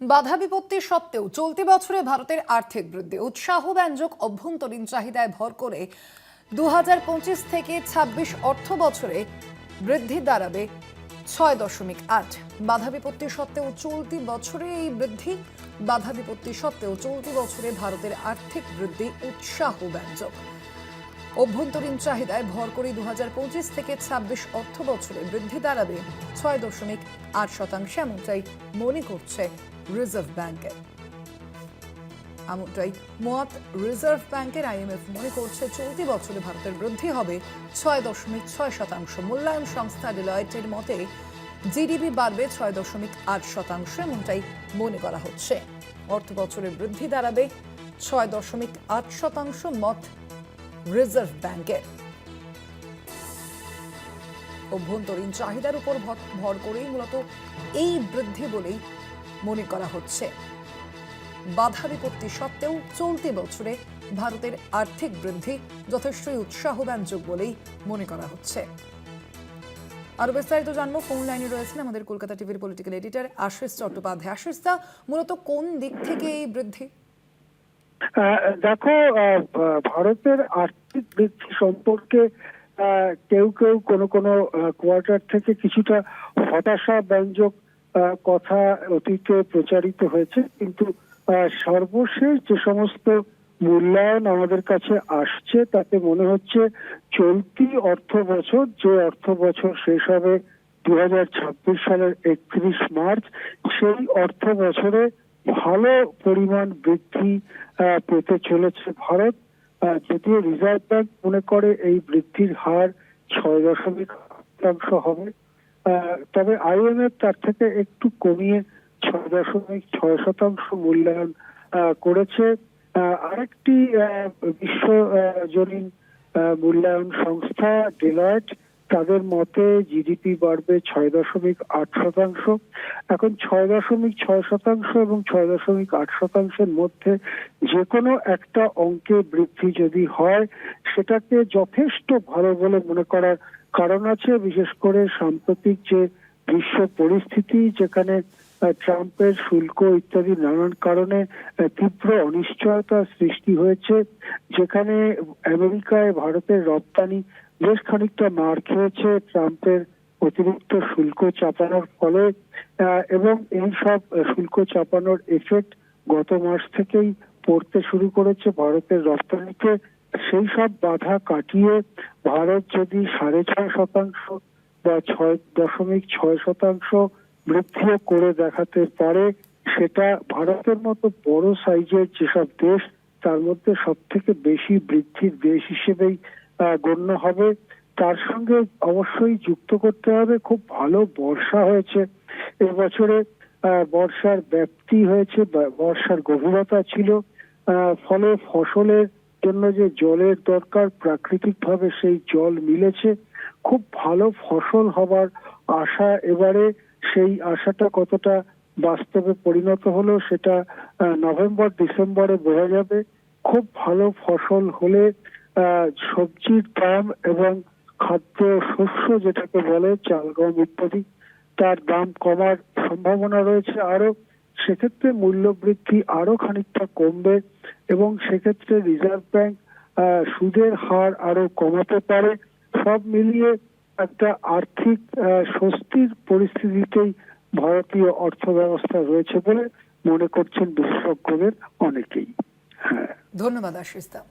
বাধা বিপত্তি সত্ত্বেও চলতি বছরে ভারতের আর্থিক বৃদ্ধি, উৎসাহ ব্যঞ্জক অভ্যন্তরীণ চাহিদায় ভর করে দুহাজার পঁচিশ থেকে ২৬ অর্থ বছরে বৃদ্ধি দাঁড়াবে ছয় দশমিক আট। বাধা বিপত্তি সত্ত্বেও চলতি বছরে এই বৃদ্ধি, বাধা বিপত্তি সত্ত্বেও চলতি বছরে ভারতের আর্থিক বৃদ্ধি উৎসাহব্যঞ্জক অভ্যন্তরীণ চাহিদায় ভর করে দু পঁচিশ থেকে ২৬ অর্থ বছরে বৃদ্ধি দাঁড়াবে ছয় দশমিক আট শতাংশে, এমনটাই মনে করছে রিজার্ভ ব্যাংকের এমনটাই মত রিজার্ভ ব্যাংকের আইএমএফ মনে করছে চলতি বছরে ভারতের বৃদ্ধি হবে ছয় দশমিক ছয় শতাংশ। মূল্যায়ন সংস্থা ডিলয়েটের মতে জিডিপি বাড়বে ছয় দশমিক আট শতাংশ, এমনটাই মনে করা হচ্ছে। অর্থ বছরের বৃদ্ধি দাঁড়াবে ছয় দশমিক আট শতাংশ, মত রিজার্ভ ব্যাংকের অভ্যন্তরীণ চাহিদার উপর ভর- করেই মূলত এই বৃদ্ধি বলেই মনে করা হচ্ছে। বাধা বিপত্তি সত্ত্বেও চলতি বছরে ভারতের আর্থিক বৃদ্ধি যথেষ্টই উৎসাহ উৎসাহব্যঞ্জক বলেই মনে করা হচ্ছে। আরও বিস্তারিত জানব, ফোন লাইনে রয়েছেন আমাদের কলকাতা টিভির পলিটিক্যাল এডিটর আশিস চট্টোপাধ্যায়। আশিস দা মূলত কোন দিক থেকে এই বৃদ্ধি? দেখো ভারতের আর্থিক বৃদ্ধি সম্পর্কে কেউ কেউ কোনো কোনো কোয়ার্টার থেকে কিছুটা হতাশা ব্যঞ্জক কথা অতীতে প্রচারিত হয়েছে। কিন্তু সর্বশেষ যে সমস্ত মূল্যায়ন আমাদের কাছে আসছে, তাতে মনে হচ্ছে চলতি অর্থ বছর যে অর্থ বছর শেষ হবে দু হাজার ছাব্বিশ সালের একত্রিশ মার্চ, সেই অর্থ বছরে ভালো পরিমাণ বৃদ্ধি পেতে চলেছে ভারত। যদিও রিজার্ভ ব্যাংক মনে করে এই বৃদ্ধির হার ছয় দশমিক শতাংশ হবে। তবে আইএমএফ তার থেকে একটু কমিয়ে ছয় দশমিক ছয় শতাংশ মূল্যায়ন করেছে। আরেকটি বিশ্ব জনীন মূল্যায়ন সংস্থা ডেলয়েট তাদের মতে জিডিপি বাড়বে ছয় দশমিক আট শতাংশ। এখন ছয় দশমিক ছয় শতাংশ এবং ছয় দশমিক আট শতাংশের মধ্যে যে কোনো একটা অঙ্কে বৃদ্ধি যদি হয়, সেটাকে যথেষ্ট ভালো বলে মনে করার কারণ আছে, বিশেষ করে সাম্প্রতিক যে বিশ্ব পরিস্থিতি যেখানে ট্রাম্পের শুল্ক ইত্যাদি নানান কারণে তীব্র অনিশ্চয়তা সৃষ্টি হয়েছে, যেখানে আমেরিকায় ভারতের রপ্তানি বেশ খানিকটা মার খেয়েছে ট্রাম্পের অতিরিক্ত শুল্ক চাপানোর ফলে এবং এই সব শুল্ক চাপানোর এফেক্ট গত মাস থেকেই পড়তে শুরু করেছে ভারতের রপ্তানিতে। সেই সব বাধা কাটিয়ে ভারত যদি সাড়ে ছয় শতাংশ বা ছয় দশমিক ছয় শতাংশ বৃদ্ধিও করে দেখাতে পারে, সেটা ভারতের মতো বড় সাইজের যেসব দেশ, তার মধ্যে সব থেকে বেশি বৃদ্ধির দেশ হিসেবেই গণ্য হবে। তার সঙ্গে অবশ্যই যুক্ত করতে হবে। খুব ভালো বর্ষা হয়েছে এবছরে। বর্ষার ব্যাপ্তি হয়েছে বর্ষার গভীরতা ছিল। ফলে ফসলের জন্য যে জলের দরকার প্রাকৃতিকভাবে সেই জল মিলেছে। খুব ভালো ফসল হবার আশা এবারে। সেই আশাটা কতটা বাস্তবে পরিণত হলো সেটা নভেম্বর ডিসেম্বরে বোঝা যাবে। খুব ভালো ফসল হলে সবজির দাম এবং খাদ্য শস্য যেটাকে বলে চাল গম ইত্যাদি, তার দাম কমার সম্ভাবনা রয়েছে আরও সেক্ষেত্রে মূল্য বৃদ্ধি আরও খানিকটা কমবে এবং সেক্ষেত্রে রিজার্ভ ব্যাংক সুদের হার আরও কমাতে পারে। সব মিলিয়ে একটা আর্থিক স্বস্তির পরিস্থিতিতেই ভারতীয় অর্থ ব্যবস্থা রয়েছে বলে মনে করছেন বিশেষজ্ঞদের অনেকেই। হ্যাঁ। ধন্যবাদ, আশিস দা।